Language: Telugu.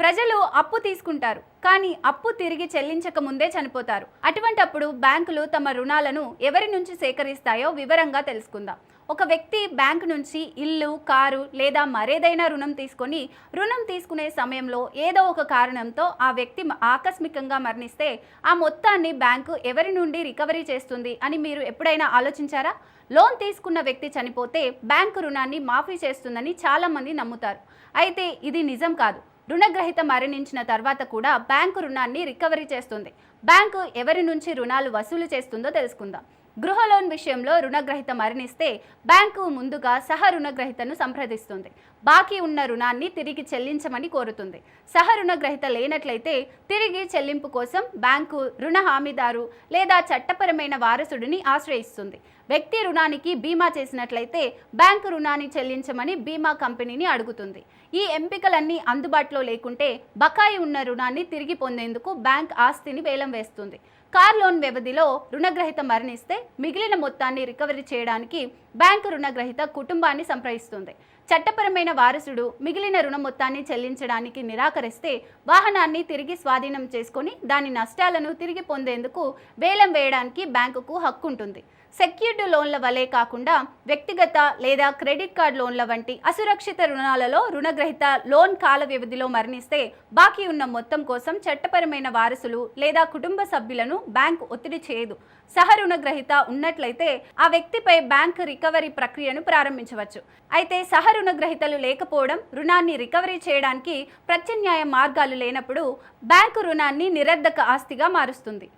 ప్రజలు అప్పు తీసుకుంటారు కానీ అప్పు తిరిగి చెల్లించక ముందే చనిపోతారు. అటువంటప్పుడు బ్యాంకులు తమ రుణాలను ఎవరి నుంచి సేకరిస్తాయో వివరంగా తెలుసుకుందాం. ఒక వ్యక్తి బ్యాంకు నుంచి ఇల్లు కారు లేదా మరేదైనా రుణం తీసుకొని రుణం తీసుకునే సమయంలో ఏదో ఒక కారణంతో ఆ వ్యక్తి ఆకస్మికంగా మరణిస్తే ఆ మొత్తాన్ని బ్యాంకు ఎవరి నుండి రికవరీ చేస్తుంది అని మీరు ఎప్పుడైనా ఆలోచించారా? లోన్ తీసుకున్న వ్యక్తి చనిపోతే బ్యాంకు రుణాన్ని మాఫీ చేస్తుందని చాలామంది నమ్ముతారు. అయితే ఇది నిజం కాదు. రుణగ్రహీత మరణించిన తర్వాత కూడా బ్యాంకు రుణాన్ని రికవరీ చేస్తుంది. బ్యాంకు ఎవరి నుంచి రుణాలు వసూలు చేస్తుందో తెలుసుకుందాం. గృహ లోన్ విషయంలో రుణగ్రహీత మరణిస్తే బ్యాంకు ముందుగా సహ రుణగ్రహీతను సంప్రదిస్తుంది. బాకీ ఉన్న రుణాన్ని తిరిగి చెల్లించమని కోరుతుంది. సహ రుణగ్రహీత లేనట్లయితే తిరిగి చెల్లింపు కోసం బ్యాంకు రుణ హామీదారు లేదా చట్టపరమైన వారసుడిని ఆశ్రయిస్తుంది. వ్యక్తి రుణానికి బీమా చేసినట్లయితే బ్యాంకు రుణాన్ని చెల్లించమని బీమా కంపెనీని అడుగుతుంది. ఈ ఎంపికలన్నీ అందుబాటులో లేకుంటే బకాయి ఉన్న రుణాన్ని తిరిగి పొందేందుకు బ్యాంక్ ఆస్తిని వేలం వేస్తుంది. కార్ లోన్ వ్యవధిలో రుణగ్రహీత మరణిస్తే మిగిలిన మొత్తాన్ని రికవరీ చేయడానికి బ్యాంకు రుణగ్రహీత కుటుంబాన్ని సంప్రదిస్తుంది. చట్టపరమైన వారసుడు మిగిలిన రుణ మొత్తాన్ని చెల్లించడానికి నిరాకరిస్తే వాహనాన్ని తిరిగి స్వాధీనం చేసుకొని దాని నష్టాలను తిరిగి పొందేందుకు వేలం వేయడానికి బ్యాంకుకు హక్కుంటుంది. సెక్యూర్డ్ లోన్ల వలె కాకుండా వ్యక్తిగత లేదా క్రెడిట్ కార్డ్ లోన్ల వంటి అసురక్షిత రుణాలలో రుణగ్రహీత లోన్ కాల వ్యవధిలో మరణిస్తే బాకీ ఉన్న మొత్తం కోసం చట్టపరమైన వారసులు లేదా కుటుంబ సభ్యులను బ్యాంకు ఒత్తిడి చేయదు. సహ రుణగ్రహీత ఉన్నట్లయితే ఆ వ్యక్తిపై బ్యాంక్ రికవరీ ప్రక్రియను ప్రారంభించవచ్చు. అయితే సహ రుణగ్రహీతలు లేకపోవడం రుణాన్ని రికవరీ చేయడానికి ప్రత్యామ్నాయ మార్గాలు లేనప్పుడు బ్యాంకు రుణాన్ని నిరర్ధక ఆస్తిగా మారుస్తుంది.